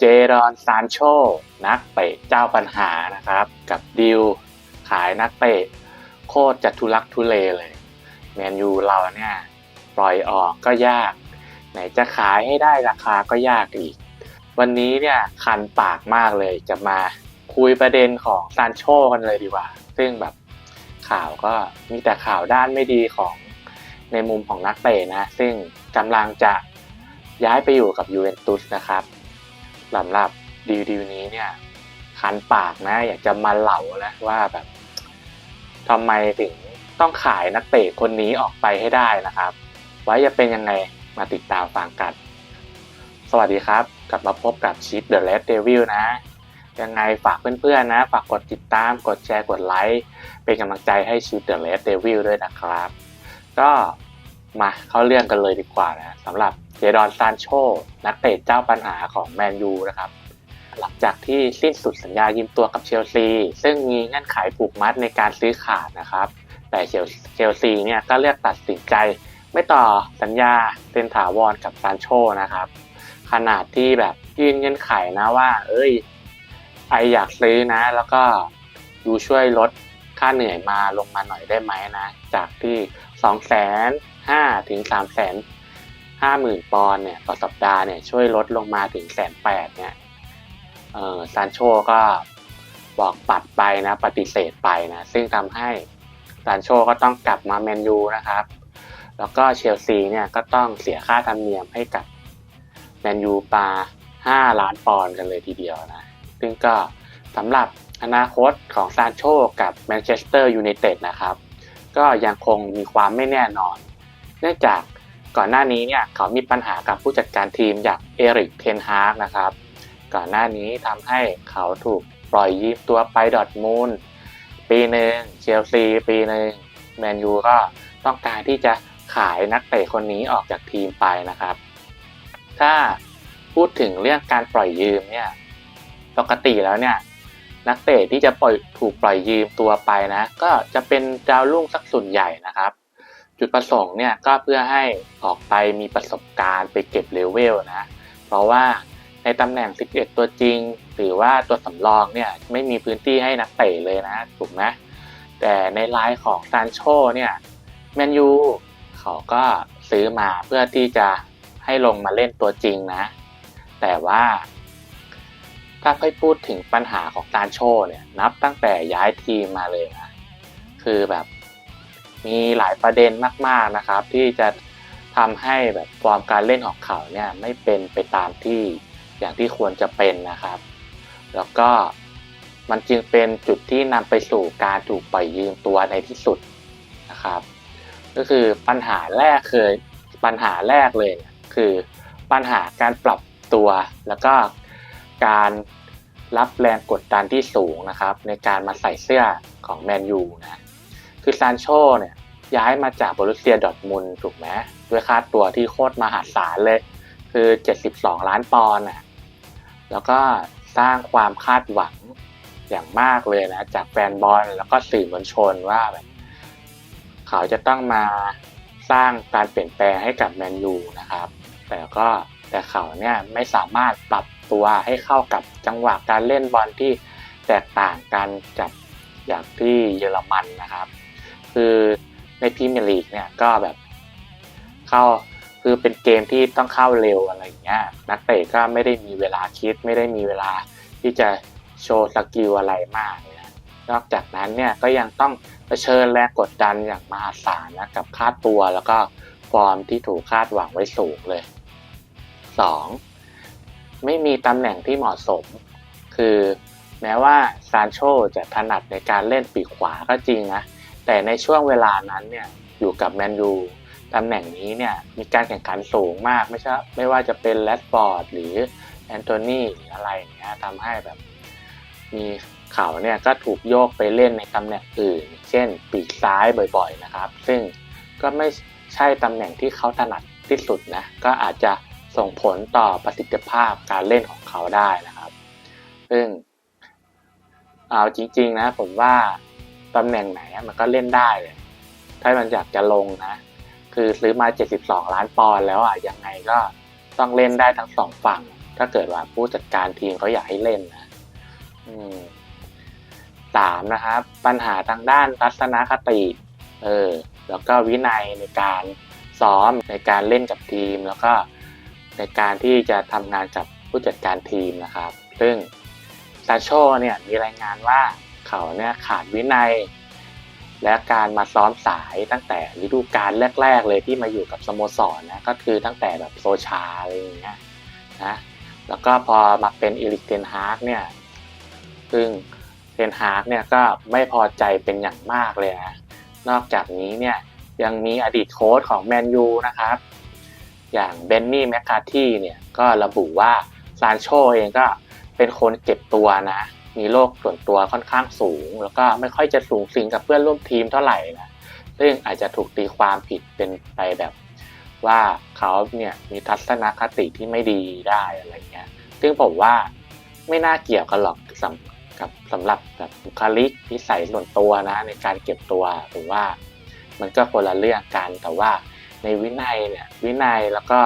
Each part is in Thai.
เจรอนซานโชนักเตะเจ้าปัญหานะครับ กับดิวขายนักเตะโคตรจะทุลักทุเลเลยแมนยูเราเนี่ยปล่อยออกก็ยาก ไหนจะขายให้ได้ราคาก็ยากอีก วันนี้เนี่ยคันปากมากเลยจะมาคุยประเด็นของซานโชกันเลยดีกว่า ซึ่งแบบข่าวก็มีแต่ข่าวด้านไม่ดีของในมุมของนักเตะนะ ซึ่งกำลังจะย้ายไปอยู่กับยูเวนตุสนะครับ สำหรับดีลดีลนี้เนี่ยคันปากนะ อยากจะมาเหล่าแล้วว่าแบบทำไมถึงต้องขายนักเตะคนนี้ออกไปให้ได้นะครับ ไว้จะเป็นยังไงมาติดตามฟังกัน สวัสดีครับ กลับมาพบกับชิปเดอะเลดเดวิลนะ ยังไงฝากเพื่อนๆนะ ฝากกดติดตามกดแชร์กดไลค์เป็นกำลังใจให้ชิปเดอะเลดเดวิลด้วยนะครับ ก็มาเข้าเรื่องกันเลยดีกว่านะสำหรับ เจดอนซานโชนักเตะเจ้าปัญหาของแมนยูนะครับหลังจากที่สิ้นสุดสัญญายืมตัวกับเชลซี ซึ่งมีเงื่อนไขผูกมัดในการซื้อขาดนะครับ แต่เชลเชลซีเนี่ยก็เลือกตัดสินใจ ไม่ต่อสัญญาเป็นถาวรกับซานโชนะครับ ขนาดที่แบบยื่นเงื่อนไขนะว่า เอ้ย ไออยากซื้อนะ แล้วก็ยูช่วยลดค่าเหนื่อยมาลงมาหน่อยได้ไหมนะ จากที่สองแสนห้าถึงสามแสน ห้าหมื่นปอนด์เนี่ยต่อสัปดาห์เนี่ยช่วยลดลงมาถึงแสนแปดเนี่ยเออซานโชก็บอกปัดไปนะปฏิเสธไปนะซึ่งทำให้ซานโชก็ต้องกลับมาแมนยูนะครับ แล้วก็เชลซีเนี่ยก็ต้องเสียค่าธรรมเนียมให้กับแมนยูปา 5 ล้านปอนด์กันเลยทีเดียวนะ ซึ่งก็สำหรับอนาคตของซานโชกับแมนเชสเตอร์ยูไนเต็ดนะครับ ก็ยังคงมีความไม่แน่นอน เนื่องจาก ก่อนหน้านี้เนี่ยเขามีปัญหากับผู้จัดการทีมอย่างเอริกเทนฮาร์กนะครับ ก่อนหน้านี้ทำให้เขาถูกปล่อยยืมตัวไปดอทมูลปีหนึ่งเชลซีปีหนึ่งแมนยูก็ต้องการที่จะขายนักเตะคนนี้ออกจากทีมไปนะครับ ถ้าพูดถึงเรื่องการปล่อยยืมเนี่ยปกติแล้วเนี่ยนักเตะที่จะปล่อยถูกปล่อยยืมตัวไปนะ ก็จะเป็นดาวรุ่งสักส่วนใหญ่นะครับ จุดประสงค์เนี่ยก็เพื่อให้ออกไปมีประสบการณ์ไปเก็บเลเวลนะ เพราะว่าในตำแหน่ง 11 ตัวจริง หรือว่าตัวสำรองเนี่ยไม่มีพื้นที่ให้นักเตะเลยนะถูกไหมแต่ในไลน์ของซานโชเนี่ยแมนยูเขาก็ซื้อมาเพื่อที่จะให้ลงมาเล่นตัวจริงนะ แต่ว่าถ้าให้พูดถึงปัญหาของซานโชเนี่ยนับตั้งแต่ย้ายทีมมาเลยนะคือแบบ มีหลายประเด็นมากๆนะครับ ที่จะทำให้แบบฟอร์มการเล่นของเขาเนี่ยไม่เป็นไปตามที่อย่างที่ควรจะเป็นนะครับ แล้วก็มันจึงเป็นจุดที่นำไปสู่การถูกปล่อยยืมตัวในที่สุดนะครับ ก็คือปัญหาแรกคือปัญหาแรกเลยคือปัญหาการปรับตัว แล้วก็การรับแรงกดดันที่สูงนะครับ ในการมาใส่เสื้อของแมนยูนะ คือซานโชเนี่ยย้ายมาจากบรุเซียดอทมุนถูกไหมด้วยค่าตัวที่โคตรมหาศาลเลย คือ 72 ล้านปอนด์นะแล้วก็สร้างความคาดหวังอย่างมากเลยนะ จากแฟนบอลแล้วก็สื่อมวลชนว่าแบบเขาจะต้องมาสร้างการเปลี่ยนแปลงให้กับแมนยูนะครับ แต่ก็แต่เขาเนี่ยไม่สามารถปรับตัวให้เข้ากับจังหวะการเล่นบอลที่แตกต่างกันจากอย่างที่เยอรมันนะครับ คือในพรีเมียร์ลีกเนี่ยก็แบบเข้าคือเป็นเกมที่ต้องเข้าเร็วอะไรอย่างเงี้ยนักเตะก็ไม่ได้มีเวลาคิด ไม่ได้มีเวลาที่จะโชว์สกิลอะไรมากนะนอกจากนั้นเนี่ยก็ยังต้องเผชิญแรงกดดันอย่างมหาศาลนะกับค่าตัวแล้วก็ฟอร์มที่ถูกคาดหวังไว้สูงเลย 2. ไม่มีตำแหน่งที่เหมาะสม คือแม้ว่าซานโชจะถนัดในการเล่นปีกขวาก็จริงนะ แต่ในช่วงเวลานั้นเนี่ยอยู่กับแมนยูตำแหน่งนี้เนี่ยมีการแข่งขันสูงมากไม่ใช่ไม่ว่าจะเป็นแรดฟอร์ดหรือแอนโทนีหรืออะไรอย่างเงี้ยทำให้แบบ มีเขาเนี่ยก็ถูกโยกไปเล่นในตำแหน่งอื่น เช่น ปีกซ้ายบ่อยๆนะครับ ซึ่งก็ไม่ใช่ตำแหน่งที่เขาถนัดที่สุดนะก็อาจจะส่งผลต่อประสิทธิภาพการเล่นของเขาได้นะครับ ซึ่งเอาจริงๆนะผมว่า ตำแหน่งไหนมันก็เล่นได้เลยถ้ามันอยากจะลงนะ คือซื้อมา 72 ล้านปอนด์แล้วอะยังไงก็ต้องเล่นได้ทั้งสองฝั่ง ถ้าเกิดว่าผู้จัดการทีมเขาอยากให้เล่นนะสามนะครับ ปัญหาทางด้านทัศนคติเออแล้วก็วินัยในการซ้อมในการเล่นกับทีม แล้วก็ในการที่จะทำงานกับผู้จัดการทีมนะครับ ซึ่งซาโชเนี่ยมีรายงานว่า เขาเนี่ยขาดวินัย และการมาซ้อมสายตั้งแต่ฤดูกาลแรก ๆ เลยที่มาอยู่กับสโมสรนะก็คือตั้งแต่แบบโซชาอะไรอย่างเงี้ยนะแล้วก็พอมาเป็นอีลิกเทนฮาร์กเนี่ยซึ่งเทนฮาร์กเนี่ยก็ไม่พอใจเป็นอย่างมากเลยนะนอกจากนี้เนี่ยยังมีอดีตโค้ชของแมนยูนะครับ อย่างเบนนี่แมคคาที่เนี่ยก็ระบุว่าซานโชเองก็เป็นคนเก็บตัวนะ มีโรคส่วนตัวค่อนข้างสูง แล้วก็ไม่ค่อยจะสูงสิงกับเพื่อนร่วมทีมเท่าไหร่นะซึ่งอาจจะถูกตีความผิดเป็นไปแบบว่าเขาเนี่ยมีทัศนคติที่ไม่ดีได้อะไรเงี้ย ซึ่งผมว่าไม่น่าเกี่ยวกันหรอกสำกับสำหรับแบบบุคลิกนิสัยส่วนตัวนะ ในการเก็บตัวผมว่า มันก็คนละเรื่องกันแต่ว่าในวินัยเนี่ยวินัยแล้วก็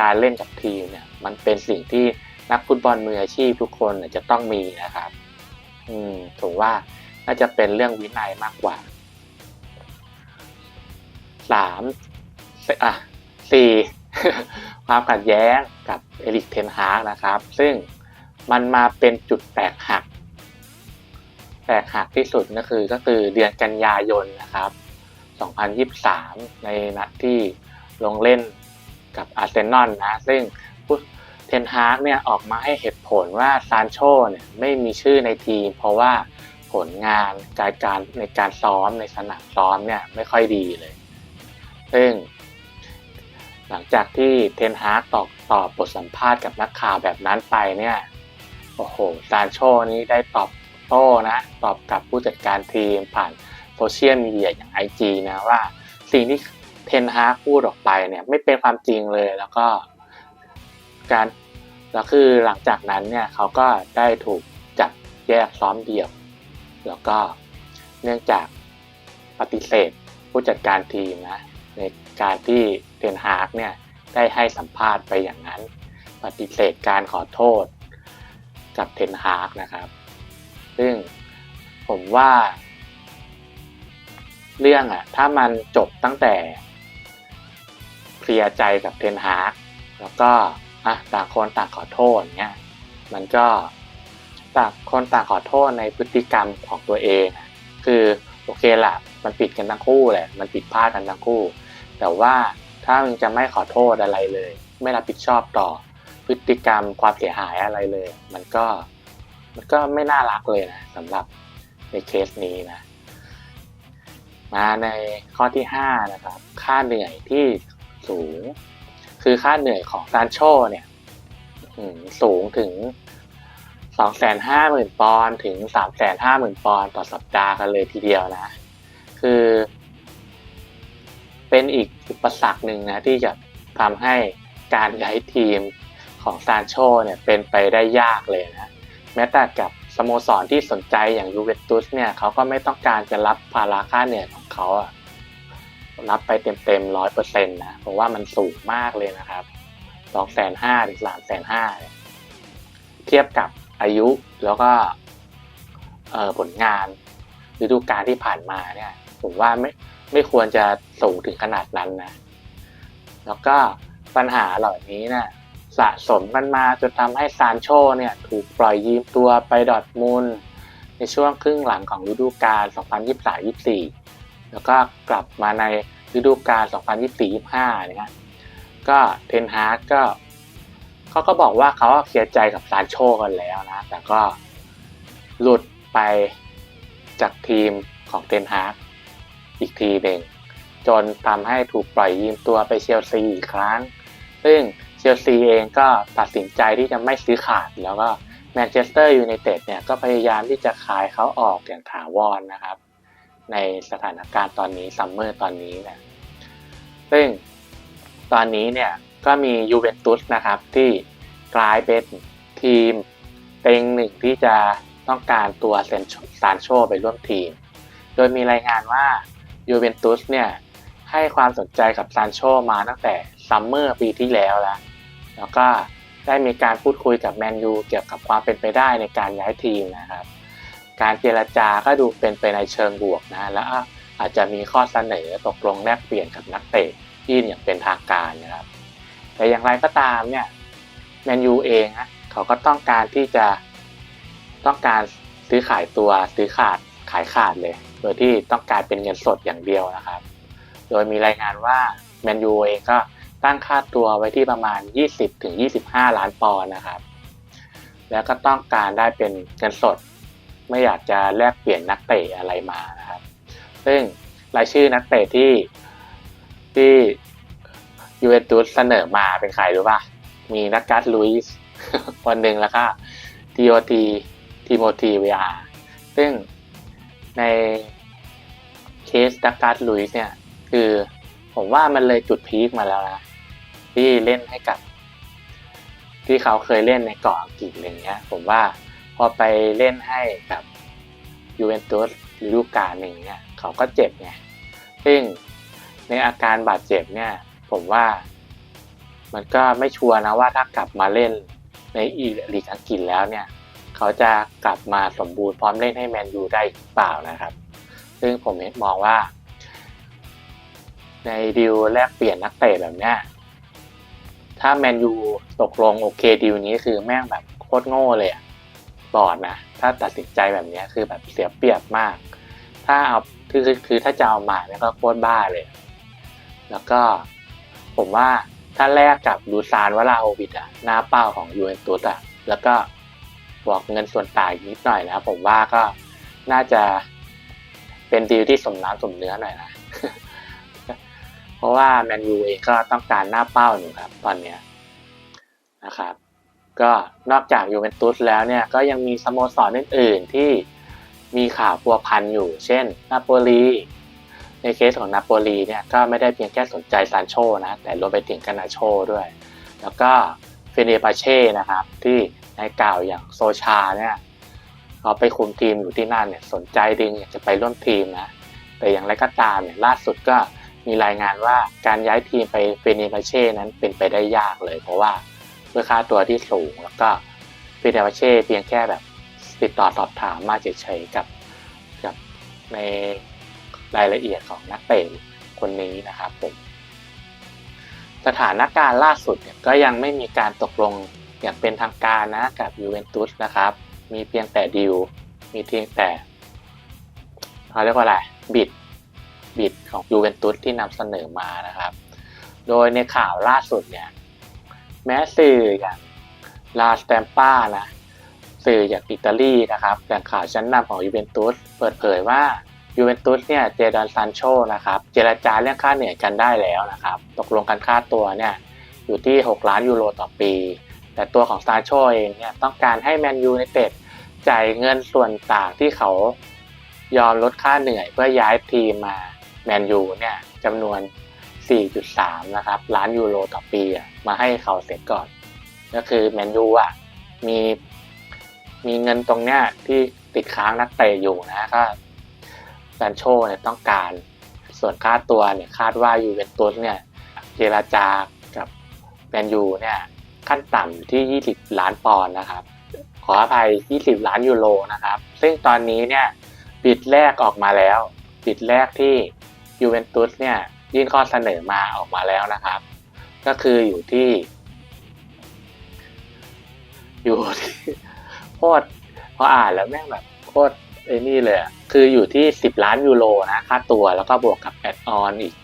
การเล่นกับทีมเนี่ยมันเป็นสิ่งที่ นักฟุตบอลมืออาชีพทุกคนจะต้องมีนะครับ อืมผมว่าน่าจะเป็นเรื่องวินัยมากกว่าสามอะสี่ความขัดแย้งกับเอริกเทนฮาร์กนะครับ ซึ่งมันมาเป็นจุดแตกหัก แตกหักที่สุดก็คือก็คือเดือนกันยายนนะครับ 2023 ในนัดที่ลงเล่นกับอาร์เซนอลนะ ซึ่ง เทนฮาร์กเนี่ยออกมาให้เหตุผลว่าซานโชเนี่ยไม่มีชื่อในทีม เพราะว่าผลงานการการในการซ้อมในสนามซ้อมเนี่ยไม่ค่อยดีเลย ซึ่ง หลังจากที่เทนฮาร์กตอบตอบบทสัมภาษณ์กับนักข่าวแบบนั้นไปเนี่ยโอ้โหซานโชนี้ได้ตอบโต้นะตอบกับผู้จัดการทีมผ่านโซเชียลมีเดียอย่าง IG นะว่า สิ่งที่เทนฮาร์กพูดออกไปเนี่ยไม่เป็นความจริงเลยแล้วก็ การแล้วคือหลังจากนั้นเนี่ยเขาก็ได้ถูกจับแยกซ้อมเดี่ยว แล้วก็เนื่องจากปฏิเสธผู้จัดการทีมนะในการที่เทนฮาร์กเนี่ยได้ให้สัมภาษณ์ไปอย่างนั้น ปฏิเสธการขอโทษกับเทนฮาร์กนะครับ ซึ่งผมว่า เรื่องอะถ้ามันจบตั้งแต่เคลียร์ใจกับเทนฮาร์กแล้วก็ อะต่างคนต่างขอโทษเงี้ยมันก็ต่างคนต่างขอโทษในพฤติกรรมของตัวเอง คือโอเคละมันผิดกันทั้งคู่แหละมันผิดพลาดกันทั้งคู่ แต่ว่าถ้ามึงจะไม่ขอโทษอะไรเลย ไม่รับผิดชอบต่อพฤติกรรมความเสียหายอะไรเลย มันก็มันก็ไม่น่ารักเลยนะสำหรับในเคสนี้นะมาในข้อที่ 5 นะครับ ค่าเหนื่อยที่สูง คือค่าเหนื่อยของซานโชเนี่ยสูงถึง 250,000 ปอนด์ถึง 350,000 ปอนด์ต่อสัปดาห์กันเลยทีเดียวนะ คือ เป็นอีกอุปสรรคหนึ่งนะที่จะทำให้การย้ายทีมของซานโชเนี่ยเป็นไปได้ยากเลยนะ แม้แต่กับสโมสรที่สนใจอย่างยูเวนตุสเนี่ยเขาก็ไม่ต้องการจะรับภาระค่าเหนื่อยของเขาอะ รับไปเต็มๆร้อยเปอร์เซ็นต์นะเพราะว่ามันสูงมากเลยนะครับสองแสนห้าถึงสามแสนห้าเทียบกับอายุแล้วก็ผลงานฤดูกาลที่ผ่านมาเนี่ยผมว่าไม่ไม่ควรจะสูงถึงขนาดนั้นนะ แล้วก็ปัญหาเหล่านี้เนะี่ยสะสมกันมาจนทำให้ซานโชเนี่ยถูกปล่อยยืมตัวไปดอดมูลในช่วงครึ่งหลังของฤดูกาล 2023-24 แล้วก็กลับมาในฤดูกาล 2024-25เนี่ยก็เทนฮาร์กก็เขาก็บอกว่าเขาเคลียร์ใจกับซานโชกันแล้วนะ แต่ก็หลุดไปจากทีมของเทนฮาร์กอีกทีหนึ่งจนทำให้ถูกปล่อยยืมตัวไปเชลซีอีกครั้ง ซึ่งเชลซีเองก็ตัดสินใจที่จะไม่ซื้อขาด แล้วก็แมนเชสเตอร์ยูไนเต็ดเนี่ยก็พยายามที่จะขายเขาออกอย่างถาวรนนะครับ ในสถานการณ์ตอนนี้ซัมเมอร์ตอนนี้เนี่ยซึ่งตอนนี้เนี่ยก็มียูเวนตุสนะครับที่กลายเป็นทีมเต็งหนึ่งที่จะต้องการตัวเซนซานโชไปร่วมทีม โดยมีรายงานว่ายูเวนตุสเนี่ยให้ความสนใจกับซานโชมาตั้งแต่ซัมเมอร์ปีที่แล้วแล้ว แล้วก็ได้มีการพูดคุยกับแมนยูเกี่ยวกับความเป็นไปได้ในการย้ายทีมนะครับ การเจรจาก็ดูเป็นไปในเชิงบวกนะแล้วอาจจะมีข้อเสนอตกลงแลกเปลี่ยนกับนักเตะยื่อย่างเป็นทางการนะครับแต่อย่างไรก็ตามเนี่ยแมนยูเองนะเขาก็ต้องการที่จะต้องการซื้อขายตัวซื้อขาดขายขาดเลย โดยที่ต้องการเป็นเงินสดอย่างเดียวนะครับ โดยมีรายงานว่าแมนยูเองก็ตั้งค่าตัวไว้ที่ประมาณ 20-25 ล้านปอนด์นะครับ แล้วก็ต้องการได้เป็นเงินสด ไม่อยากจะแลกเปลี่ยนนักเตะอะไรมานะครับ ซึ่งรายชื่อนักเตะที่ที่ยูเวนตุสเสนอมาเป็นใครรู้ป่ะ มีนักการ์ดลุยส์คนหนึ่งแล้วก็ทีโอทีทีโมทีเวียซึ่งในเคสดักการ์ดลุยส์เนี่ย คือผมว่ามันเลยจุดพีคมาแล้วนะ ที่เล่นให้กับ ที่เขาเคยเล่นในเกาะอังกฤษอะไรเงี้ย ผมว่า พอไปเล่นให้กับยูเวนตุสฤดูกาลหนึ่งเนี่ยเขาก็เจ็บไงซึ่งในอาการบาดเจ็บเนี่ย ผมว่ามันก็ไม่ชัวร์นะว่าถ้ากลับมาเล่นในอีลีกอังกฤษแล้วเนี่ย เขาจะกลับมาสมบูรณ์พร้อมเล่นให้แมนยูได้หรือเปล่านะครับ ซึ่งผมมองว่า ในดีลแลกเปลี่ยนนักเตะแบบเนี้ยถ้าแมนยูตกลงโอเคดีลนี้คือแม่งแบบโคตรโง่เลยอะ บอดนะถ้าตัดสินใจแบบนี้คือแบบเสียเปรียบมาก ถ้าเอาคือคือคือถ้าจะเอามาเนี่ยก็โคตรบ้าเลย แล้วก็ผมว่าถ้าแลกกับดูซานวลาโอวิดอะหน้าเป้าของยูเวนตุสอะแล้วก็บอกเงินส่วนต่างนิดหน่อยนะผมว่าก็น่าจะเป็นดีลที่สมน้ำสมเนื้อหน่อยนะเพราะว่าแมนยูเองก็ต้องการหน้าเป้าอยู่ครับ ตอนเนี้ยนะครับ ก็นอกจากยูเวนตุสแล้วเนี่ยก็ยังมีสโมสรอื่น ๆ ที่มีข่าวพัวพันอยู่ เช่นนาโปลี ในเคสของนาโปลีเนี่ยก็ไม่ได้เพียงแค่สนใจซานโชนะแต่รวมไปถึงกานาโชด้วย แล้วก็เฟเนปาเช่นะครับที่ในกล่าวอย่างโซชาเนี่ยเขาไปคุมทีมอยู่ที่นั่นเนี่ยสนใจดึงอยากจะไปร่วมทีมนะแต่อย่างไรก็ตามเนี่ยล่าสุดก็มีรายงานว่าการย้ายทีมไปเฟเนปาเช่นั้นเป็นไปได้ยากเลย เพราะว่า พื่อค่าตัวที่สูง แล้วก็เฟเนปาเช่เพียงแค่แบบติดต่อสอบถามมาเฉยๆกับกับในรายละเอียดของนักเตะคนนี้นะครับผมสถานการณ์ล่าสุดเนี่ยก็ยังไม่มีการตกลงอย่างเป็นทางการนะกับยูเวนตุสนะครับ มีเพียงแต่ดิว มีเพียงแต่เขาเรียกว่าอะไรบิดบิดของยูเวนตุสที่นำเสนอมานะครับ โดยในข่าวล่าสุดเนี่ย แม้สื่ออย่างลาสเตมป้านะสื่อจากอิตาลีนะครับแหล่งข่าวชั้นนำของยูเวนตุสเปิดเผยว่ายูเวนตุสเนี่ยเจดอนซานโชนะครับเจรจาเรื่องค่าเหนื่อยกันได้แล้วนะครับตกลงกันค่าตัวเนี่ยอยู่ที่ 6 ล้านยูโรต่อปี แต่ตัวของซานโชเองเนี่ยต้องการให้แมนยูไนเต็ดจ่ายเงินส่วนต่างที่เขายอมลดค่าเหนื่อยเพื่อย้ายทีมมาแมนยูเนี่ยจำนวน 4.3 นะครับล้านยูโรต่อปีมาให้เขาเสร็จก่อน ก็คือแมนยูอะมีมีเงินตรงเนี้ยที่ติดค้างนักเตะอยู่นะก็ซนโชเนี่ยต้องการส่วนค่าตัวเนี่ยคาดว่ายูเวนตุสเนี่ยเจราจากับแมนยูเนี่ยขั้นต่ำอยู่ที่ 20 ล้านปอนด์นะครับ ขออภัย 20 ล้านยูโรนะครับ ซึ่งตอนนี้เนี่ยบิดแรกออกมาแล้วบิดแรกที่ยูเวนตุสเนี่ย ยื่นข้อเสนอมาออกมาแล้วนะครับ ก็คืออยู่ที่ อยู่ที่โคตรพออ่านแล้วแม่งแบบโคตรไอ้นี่เลยคืออยู่ที่ 10 ล้านยูโรนะค่าตัวแล้วก็บวกกับแอดออนอีก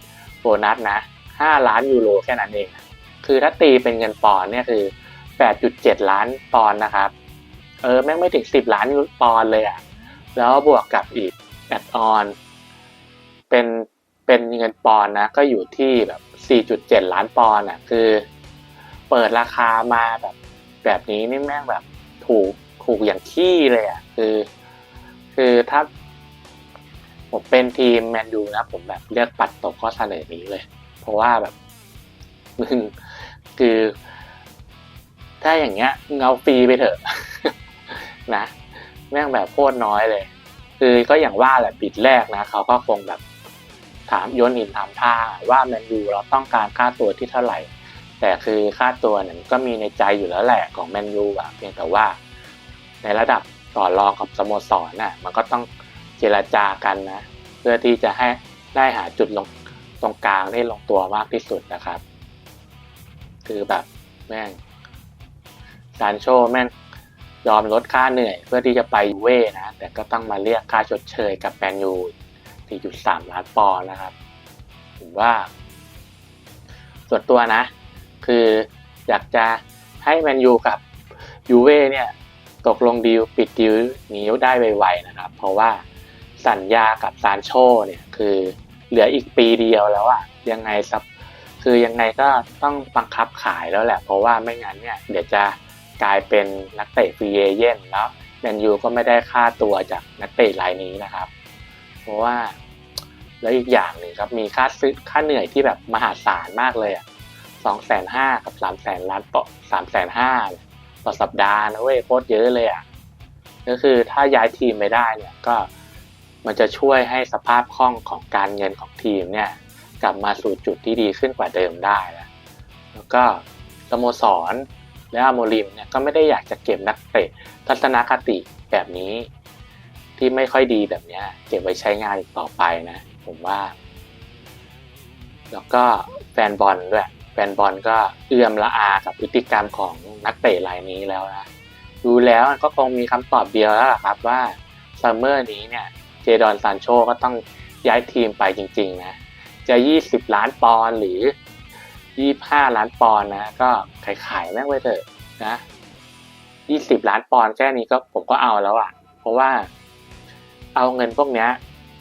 โบนัสนะ5ล้านยูโรแค่นั้นเอง คือถ้าตีเป็นเงินปอนเนี่ยคือ 8.7 ล้านปอนนะครับ เออแม่งไม่ถึง 10 ล้านปอนเลยอะแล้วบวกกับอีกแอดออนเป็น เป็นเงินปอนนะก็อยู่ที่แบบ 4.7 ล้านปอนอะคือ เปิดราคามาแบบ แบบนี้นี่แม่งแบบถูกถูกอย่างขี้เลยอะคือ คือถ้า ผมเป็นทีมแมนยูนะ ผมแบบเลือกปัดตกข้อเสนอนี้เลย เพราะว่าแบบมึงคือ ถ้าอย่างเงี้ยเงาฟรีไปเถอะ นะ แม่งแบบโคตรน้อยเลย คือก็อย่างว่าแหละบิดแรกนะเขาก็คงแบบ ถามโยนหินถามท่าว่าแมนยูเราต้องการค่าตัวที่เท่าไหร่ แต่คือค่าตัวเนี่ยก็มีในใจอยู่แล้วแหละของแมนยูอะเพียงแต่ว่า ในระดับต่อรองกับสโมสรน่ะมันก็ต้องเจรจากันนะ เพื่อที่จะให้ได้หาจุดลงตรงกลางได้ลงตัวมากที่สุดนะครับ คือแบบแม่งซานโชแม่งยอมลดค่าเหนื่อย เพื่อที่จะไปยูเว่นะ แต่ก็ต้องมาเรียกค่าชดเชยกับแมนยู 4.3 ล้านปอนด์นะครับผมว่า ส่วนตัวนะ คืออยากจะให้แมนยูกับยูเว่เนี่ยตกลงดีลปิดดีลนี้ได้ไวๆนะครับ เพราะว่าสัญญากับซานโชเนี่ยคือเหลืออีกปีเดียวแล้วอะยังไงซับคือยังไงก็ต้องบังคับขายแล้วแหละ เพราะว่าไม่งั้นเนี่ยเดี๋ยวจะกลายเป็นนักเตะฟรีเอเย่นแล้วแมนยูก็ไม่ได้ค่าตัวจากนักเตะรายนี้นะครับ เพราะว่า แล้วอีกอย่างหนึ่งครับมีค่าซื้อค่าเหนื่อยที่แบบมหาศาลมากเลยอะสองแสนห้ากับสามแสนล้านต่อสามแสนห้าต่อสัปดาห์นะเว้ยโคตรเยอะเลยอะก็คือถ้าย้ายทีมไม่ได้เนี่ยก็มันจะช่วยให้สภาพคล่องของการเงินของทีมเนี่ยกลับมาสู่จุดที่ดีขึ้นกว่าเดิมได้แล้วแล้วก็สโมสรและอาโมริมเนี่ยก็ไม่ได้อยากจะเก็บนักเตะทัศนคติแบบนี้ ที่ไม่ค่อยดีแบบนี้เก็บไว้ใช้งานอีกต่อไปนะ ผมว่า แล้วก็แฟนบอลด้วยแฟนบอลก็เอื้อมละอากับพฤติกรรมของนักเตะรายนี้แล้วนะดูแล้วก็คงมีคำตอบเดียวแล้วล่ะครับว่าซัมเมอร์นี้เนี่ย เจดอนซานโชก็ต้องย้ายทีมไปจริงๆนะ จะ 20 ล้านปอนหรือ 25 ล้านปอนนะ ก็ขายขายแม่งไว้เถอะนะ 20 ล้านปอนแค่นี้ก็ผมก็เอาแล้วอะ่ะ เพราะว่า เอาเงินพวกเนี้ย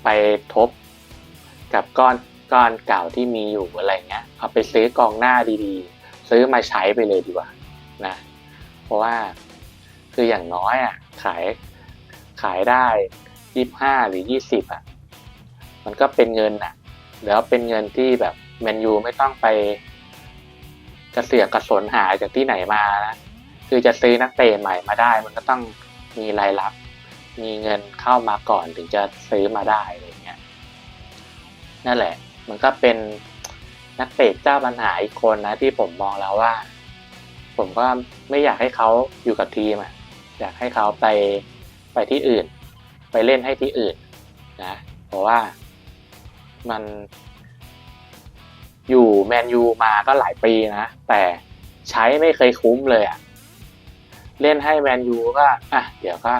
ไปทบกับก้อนก้อนเก่าที่มีอยู่อะไรเงี้ย เอาไปซื้อกองหน้าดีๆ ซื้อมาใช้ไปเลยดีกว่านะ เพราะว่าคืออย่างน้อยอะขายขายได้ยี่ห้าหรือยี่สิบอะ มันก็เป็นเงินอะแล้วเป็นเงินที่แบบแมนยูไม่ต้องไปกระเสือกกระสนหาจากที่ไหนมานะ คือจะซื้อนักเตะใหม่มาได้ มันก็ต้องมีรายรับ มีเงินเข้ามาก่อนถึงจะซื้อมาได้อะไรเงี้ยนั่นแหละ มันก็เป็นนักเตะเจ้าปัญหาอีกคนนะที่ผมมองแล้วว่า ผมก็ไม่อยากให้เขาอยู่กับทีมอะอยากให้เขาไปไปที่อื่น ไปเล่นให้ที่อื่นนะเพราะว่ามัน อยู่แมนยูมาก็หลายปีนะ แต่ใช้ไม่เคยคุ้มเลยอะ เล่นให้แมนยูก็อะเดี๋ยวก็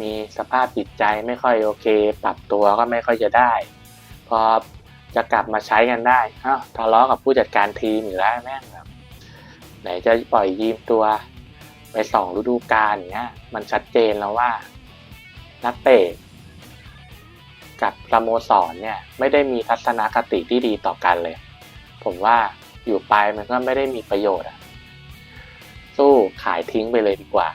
มีสภาพจิตใจไม่ค่อยโอเค ปรับตัวก็ไม่ค่อยจะได้ พอจะกลับมาใช้กันได้อ้าวทะเลาะกับผู้จัดการทีมอยู่แล้วแม่งแบบไหนจะปล่อยยืมตัวไปสองฤดูกาลเงี้ย มันชัดเจนแล้วว่า นักเตะกับสโมสรเนี่ย ไม่ได้มีทัศนคติที่ดีต่อกันเลย ผมว่าอยู่ไปมันก็ไม่ได้มีประโยชน์อะสู้ขายทิ้งไปเลยดีกว่า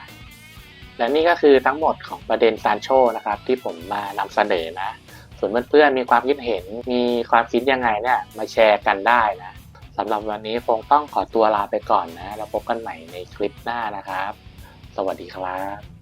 และนี่ก็คือทั้งหมดของประเด็นซานโชนะครับที่ผมมานำเสนอนะ ส่วนเพื่อนๆมีความคิดเห็นมีความคิดยังไงเนี่ยมาแชร์กันได้นะสำหรับวันนี้คงต้องขอตัวลาไปก่อนนะ แล้วพบกันใหม่ในคลิปหน้านะครับ สวัสดีครับ